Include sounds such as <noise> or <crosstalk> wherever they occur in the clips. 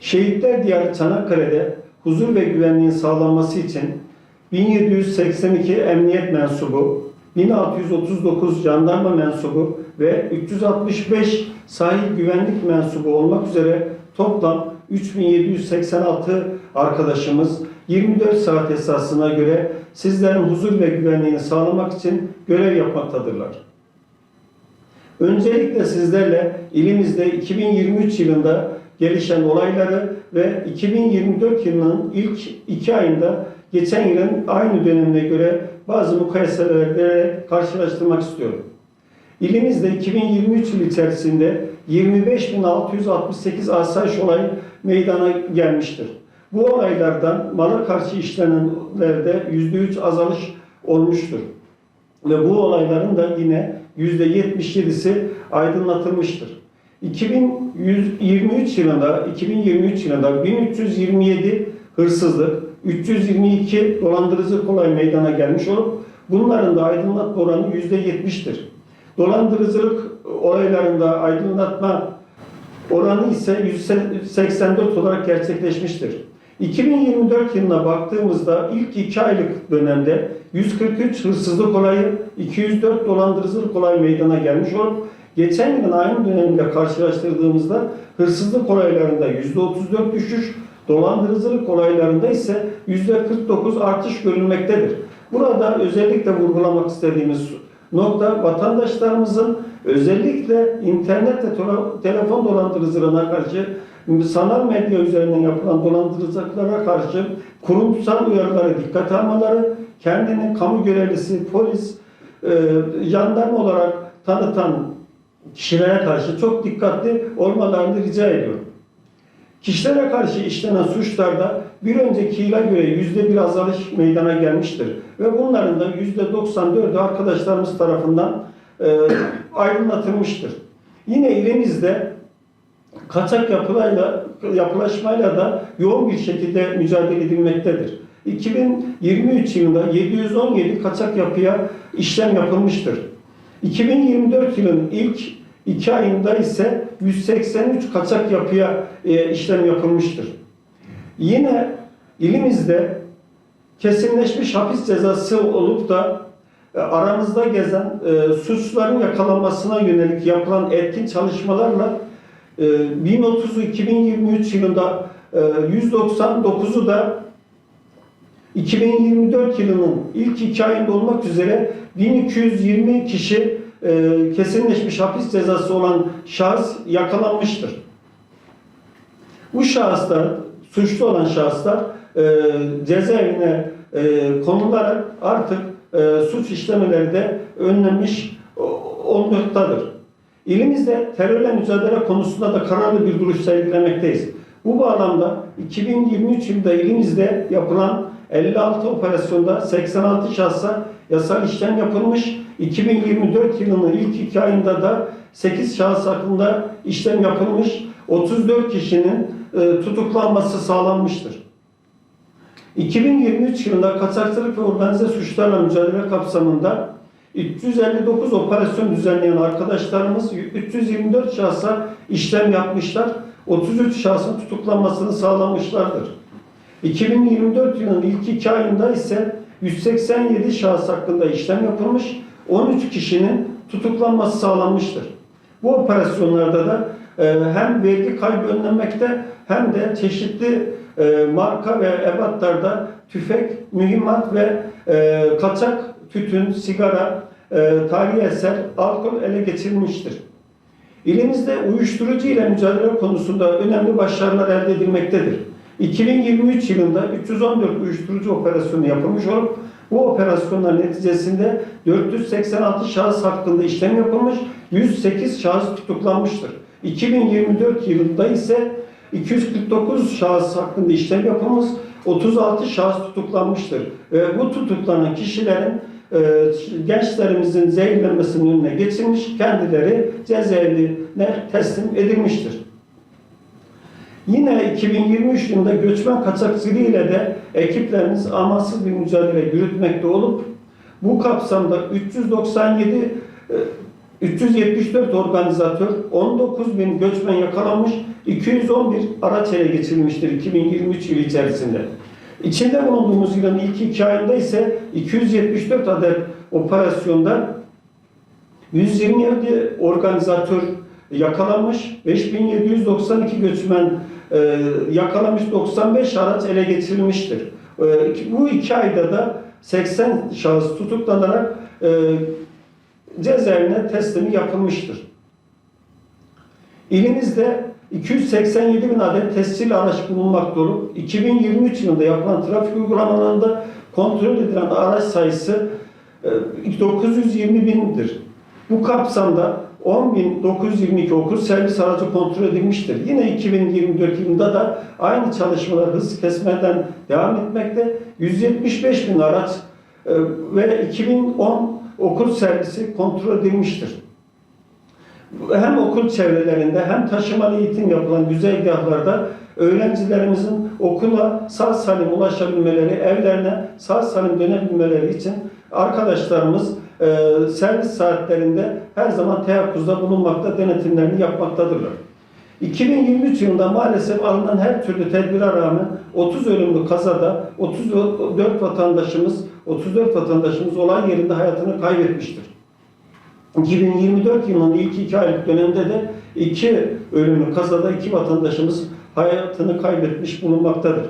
Şehitler Diyarı Çanakkale'de huzur ve güvenliğin sağlanması için 1782 emniyet mensubu, 1639 jandarma mensubu ve 365 sahil güvenlik mensubu olmak üzere toplam 3786 arkadaşımız 24 saat esasına göre sizlerin huzur ve güvenliğini sağlamak için görev yapmaktadırlar. Öncelikle sizlerle ilimizde 2023 yılında gelişen olayları ve 2024 yılının ilk iki ayında geçen yılın aynı dönemine göre bazı mukayeselerle karşılaştırmak istiyorum. İlimizde 2023 yıl içerisinde 25.668 asayiş olayı meydana gelmiştir. Bu olaylardan mala karşı işlenenlerde %3 azalış olmuştur. Ve bu olayların da yine %77'si aydınlatılmıştır. 2023 yılında 2023 yılında 1327 hırsızlık, 322 dolandırıcılık olay meydana gelmiş olup bunların da aydınlatma oranı %70'tir. Dolandırıcılık olaylarında aydınlatma oranı ise 184 olarak gerçekleşmiştir. 2024 yılına baktığımızda ilk 2 aylık dönemde 143 hırsızlık olayı, 204 dolandırıcılık olayı meydana gelmiş olup geçen yılın aynı dönemiyle karşılaştırdığımızda hırsızlık olaylarında %34 düşüş, dolandırıcılık olaylarında ise %49 artış görülmektedir. Burada özellikle vurgulamak istediğimiz nokta vatandaşlarımızın özellikle internet ve tele- telefon dolandırıcılığına karşı sanal medya üzerinden yapılan dolandırıcılıklara karşı kurumsal uyarıları dikkate almaları, kendini kamu görevlisi, polis, e, jandarma olarak tanıtan kişilere karşı çok dikkatli olmalarını rica ediyorum. Kişilere karşı işlenen suçlarda bir önceki yıla göre yüzde bir azalış meydana gelmiştir. Ve bunların da yüzde 94'ü arkadaşlarımız tarafından e, <coughs> aydınlatılmıştır. Yine ilimizde kaçak yapılayla, yapılaşmayla da yoğun bir şekilde mücadele edilmektedir. 2023 yılında 717 kaçak yapıya işlem yapılmıştır. 2024 yılının ilk iki ayında ise 183 kaçak yapıya e, işlem yapılmıştır. Yine ilimizde kesinleşmiş hapis cezası olup da e, aramızda gezen e, suçluların yakalanmasına yönelik yapılan etkin çalışmalarla e, 1030'u 2023 yılında e, 199'u da 2024 yılının ilk iki ayında olmak üzere 1220 kişi e, kesinleşmiş hapis cezası olan şahıs yakalanmıştır. Bu şahıslar, suçlu olan şahıslar e, cezaevine e, konularak artık e, suç işlemeleri de önlenmiş olmaktadır. İlimizde terörle mücadele konusunda da kararlı bir duruş sergilemekteyiz. Bu bağlamda 2023 yılında ilimizde yapılan 56 operasyonda 86 şahsa yasal işlem yapılmış. 2024 yılının ilk iki ayında da 8 şahıs hakkında işlem yapılmış. 34 kişinin e, tutuklanması sağlanmıştır. 2023 yılında kaçakçılık ve organize suçlarla mücadele kapsamında 359 operasyon düzenleyen arkadaşlarımız 324 şahsa işlem yapmışlar. 33 şahsın tutuklanmasını sağlamışlardır. 2024 yılının ilk iki ayında ise 187 şahıs hakkında işlem yapılmış, 13 kişinin tutuklanması sağlanmıştır. Bu operasyonlarda da e, hem vergi kaybı önlenmekte hem de çeşitli e, marka ve ebatlarda tüfek, mühimmat ve e, kaçak tütün, sigara, tarihi eser, alkol ele geçirilmiştir. İlimizde uyuşturucu ile mücadele konusunda önemli başarılar elde edilmektedir. 2023 yılında 314 uyuşturucu operasyonu yapılmış olup bu operasyonlar neticesinde 486 şahıs hakkında işlem yapılmış, 108 şahıs tutuklanmıştır. 2024 yılında ise 249 şahıs hakkında işlem yapılmış, 36 şahıs tutuklanmıştır. Ve bu tutuklanan kişilerin e, gençlerimizin zehirlenmesinin önüne geçilmiş, kendileri cezaevine teslim edilmiştir. Yine 2023 yılında göçmen kaçakçılığı ile de ekiplerimiz amansız bir mücadele yürütmekte olup bu kapsamda 397 e, 374 organizatör, 19 bin göçmen yakalanmış, 211 araç ele geçirilmiştir 2023 yılı içerisinde. İçinde bulunduğumuz yılın ilk iki ayında ise 274 adet operasyonda 127 organizatör yakalanmış, 5792 göçmen e, yakalanmış, 95 araç ele geçirilmiştir. E, bu iki ayda da 80 şahıs tutuklanarak e, cezaevine teslimi yapılmıştır. İlimizde 287 bin adet tescil araç bulunmakta olup 2023 yılında yapılan trafik uygulamalarında kontrol edilen araç sayısı e, 920 bindir. Bu kapsamda 10.922 okul servis aracı kontrol edilmiştir. Yine 2024 yılında da aynı çalışmalar hız kesmeden devam etmekte. 175 bin araç e, ve 2010 okul servisi kontrol edilmiştir hem okul çevrelerinde hem taşımalı eğitim yapılan güzergahlarda öğrencilerimizin okula sağ salim ulaşabilmeleri, evlerine sağ salim dönebilmeleri için arkadaşlarımız e, servis saatlerinde her zaman teyakkuzda bulunmakta, denetimlerini yapmaktadırlar. 2023 yılında maalesef alınan her türlü tedbire rağmen 30 ölümlü kazada 34 vatandaşımız 34 vatandaşımız olay yerinde hayatını kaybetmiştir. 2024 yılının ilk iki aylık dönemde de iki ölümlü kazada iki vatandaşımız hayatını kaybetmiş bulunmaktadır.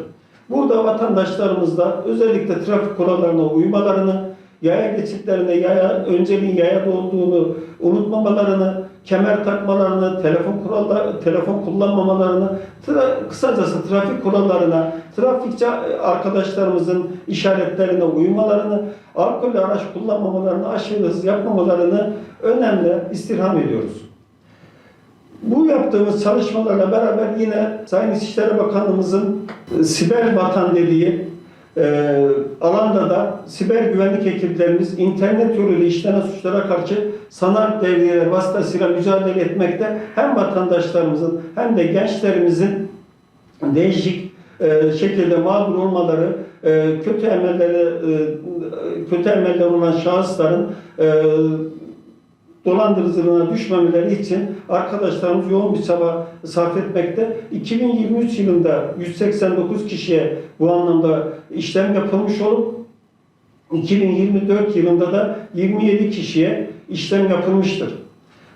Burada vatandaşlarımız da özellikle trafik kurallarına uymalarını, yaya geçitlerinde yaya, önceliğin yayada olduğunu unutmamalarını, kemer takmalarını, telefon kuralları, telefon kullanmamalarını, tra- kısacası trafik kurallarına, trafikçi arkadaşlarımızın işaretlerine uymalarını, alkollü araç kullanmamalarını, aşırı hız yapmamalarını önemli istirham ediyoruz. Bu yaptığımız çalışmalarla beraber yine Sayın İçişleri Bakanımızın e, siber vatan dediği e, alanda da siber güvenlik ekiplerimiz internet yoluyla işlenen suçlara karşı sanal devriyeler vasıtasıyla mücadele etmekte. Hem vatandaşlarımızın hem de gençlerimizin değişik e, şekilde mağdur olmaları, e, kötü emelleri, e, kötü emeller olan şahısların e, dolandırıcılığına düşmemeleri için arkadaşlarımız yoğun bir çaba sarf etmekte. 2023 yılında 189 kişiye bu anlamda işlem yapılmış olup 2024 yılında da 27 kişiye işlem yapılmıştır.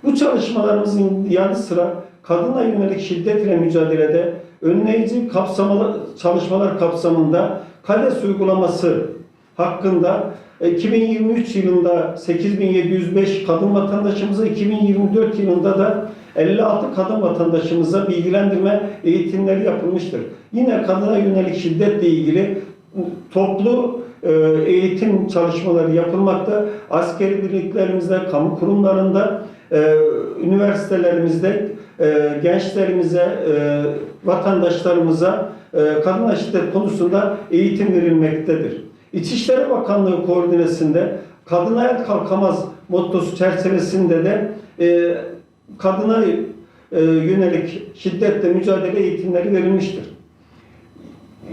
Bu çalışmalarımızın yanı sıra kadına yönelik şiddet ile mücadelede önleyici kapsamalı çalışmalar kapsamında KADES uygulaması hakkında 2023 yılında 8705 kadın vatandaşımıza, 2024 yılında da 56 kadın vatandaşımıza bilgilendirme eğitimleri yapılmıştır. Yine kadına yönelik şiddetle ilgili toplu e, eğitim çalışmaları yapılmakta. Askeri birliklerimizde, kamu kurumlarında, e, üniversitelerimizde e, gençlerimize, e, vatandaşlarımıza e, kadına şiddet konusunda eğitim verilmektedir. İçişleri Bakanlığı koordinesinde kadına el kalkamaz mottosu çerçevesinde de e, kadına e, yönelik şiddetle mücadele eğitimleri verilmiştir.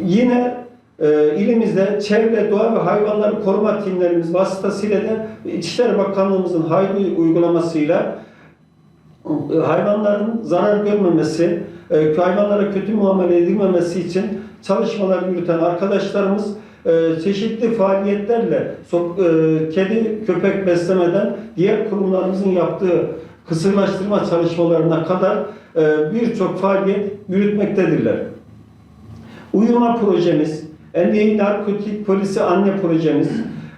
Yine e, ilimizde çevre, doğa ve hayvanları koruma timlerimiz vasıtasıyla da İçişleri Bakanlığımızın haydi uygulamasıyla e, hayvanların zarar görmemesi, e, hayvanlara kötü muamele edilmemesi için çalışmalar yürüten arkadaşlarımız çeşitli faaliyetlerle e, kedi, köpek beslemeden diğer kurumlarımızın yaptığı kısırlaştırma çalışmalarına kadar e, birçok faaliyet yürütmektedirler. Uyuma projemiz, Endeyi Narkotik Polisi Anne projemiz,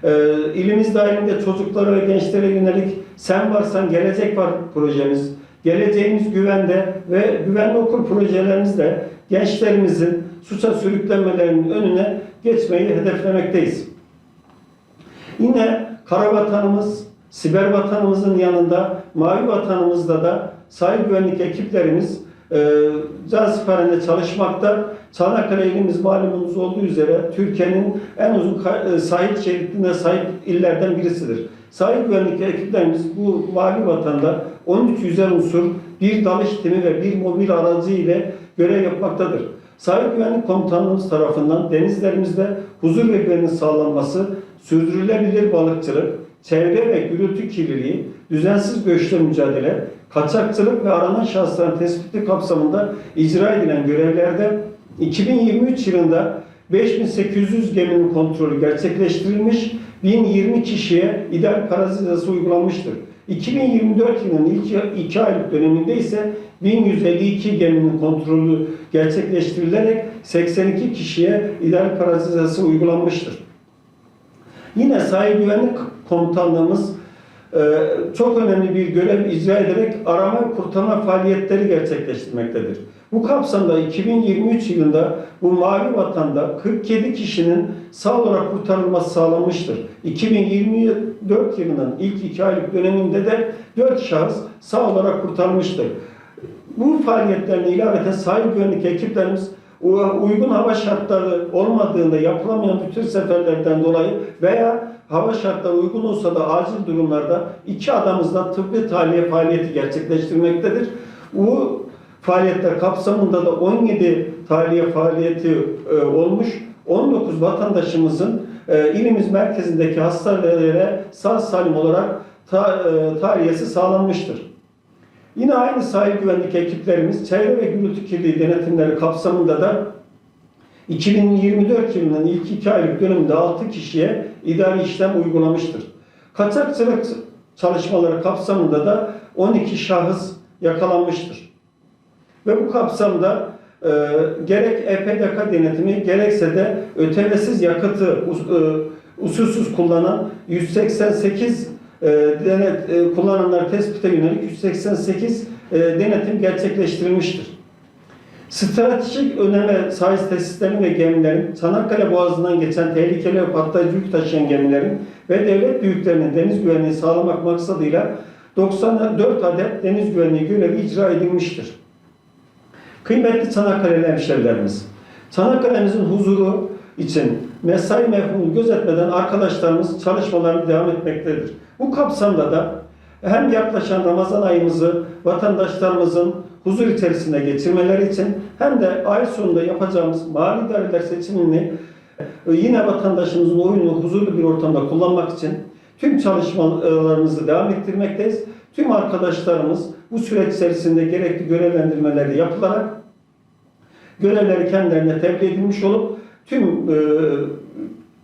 e, ilimiz dahilinde çocuklara ve gençlere yönelik Sen Varsan Gelecek Var projemiz, Geleceğimiz Güvende ve Güvenli Okul projelerimizle gençlerimizin suça sürüklenmelerinin önüne geçmeyi hedeflemekteyiz. Yine kara vatanımız, siber vatanımızın yanında mavi vatanımızda da sahil güvenlik ekiplerimiz e, can siperinde çalışmakta. Çanakkale ilimiz malumunuz olduğu üzere Türkiye'nin en uzun e, sahil şeridine sahip illerden birisidir. Sahil güvenlik ekiplerimiz bu mavi vatanda 13 yüzer unsur, bir dalış timi ve bir mobil aracı ile görev yapmaktadır. Sahil Güvenlik Komutanlığımız tarafından denizlerimizde huzur ve güvenin sağlanması, sürdürülebilir balıkçılık, çevre ve gürültü kirliliği, düzensiz göçle mücadele, kaçakçılık ve aranan şahısların tespiti kapsamında icra edilen görevlerde 2023 yılında 5800 geminin kontrolü gerçekleştirilmiş, 1020 kişiye ideal para uygulanmıştır. 2024 yılının ilk 2 aylık döneminde ise 1152 geminin kontrolü gerçekleştirilerek 82 kişiye ideal para uygulanmıştır. Yine sahil güvenlik komutanlığımız e, çok önemli bir görev icra ederek arama kurtarma faaliyetleri gerçekleştirmektedir. Bu kapsamda 2023 yılında bu mavi vatanda 47 kişinin sağ olarak kurtarılması sağlanmıştır. 2024 yılının ilk iki aylık döneminde de 4 şahıs sağ olarak kurtarılmıştır. Bu faaliyetlerine ilaveten sahil güvenlik ekiplerimiz uygun hava şartları olmadığında yapılamayan bütün seferlerden dolayı veya hava şartları uygun olsa da acil durumlarda iki adamızdan tıbbi tahliye faaliyeti gerçekleştirmektedir. Bu faaliyetler kapsamında da 17 tahliye faaliyeti e, olmuş. 19 vatandaşımızın e, ilimiz merkezindeki hastanelere sağ salim olarak ta, e, tahliyesi sağlanmıştır. Yine aynı sahil güvenlik ekiplerimiz çevre ve gürültü kirliliği denetimleri kapsamında da 2024 yılının ilk iki aylık döneminde 6 kişiye idari işlem uygulamıştır. Kaçakçılık çalışmaları kapsamında da 12 şahıs yakalanmıştır. Ve bu kapsamda e, gerek EPDK denetimi gerekse de ötevesiz yakıtı us, e, usulsüz kullanan 188 e, denet, e, kullananları tespite yönelik 188 e, denetim gerçekleştirilmiştir. Stratejik öneme sahip tesislerin ve gemilerin, Çanakkale Boğazı'ndan geçen tehlikeli ve patlayıcı yük taşıyan gemilerin ve devlet büyüklerinin deniz güvenliği sağlamak maksadıyla 94 adet deniz güvenliği görevi icra edilmiştir. Kıymetli Çanakkale'li hemşerilerimiz, Çanakkale'mizin huzuru için mesai mefhumunu gözetmeden arkadaşlarımız çalışmalarını devam etmektedir. Bu kapsamda da hem yaklaşan Ramazan ayımızı vatandaşlarımızın huzur içerisinde geçirmeleri için hem de ay sonunda yapacağımız mali idareler seçimini yine vatandaşımızın oyunu huzurlu bir ortamda kullanmak için tüm çalışmalarımızı devam ettirmekteyiz. Tüm arkadaşlarımız bu süreç içerisinde gerekli görevlendirmeleri yapılarak görevleri kendilerine tebliğ edilmiş olup tüm e,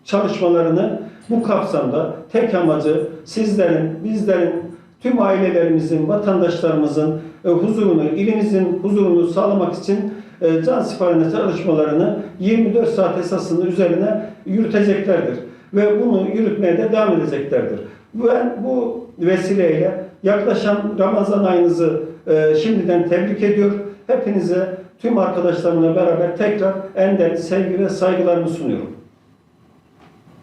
çalışmalarını bu kapsamda tek amacı sizlerin, bizlerin, tüm ailelerimizin, vatandaşlarımızın e, huzurunu, ilimizin huzurunu sağlamak için e, can siparişine çalışmalarını 24 saat esasının üzerine yürüteceklerdir. Ve bunu yürütmeye de devam edeceklerdir. Ben bu vesileyle yaklaşan Ramazan ayınızı e, şimdiden tebrik ediyor. Hepinize tüm arkadaşlarımla beraber tekrar en derin sevgi ve saygılarımı sunuyorum.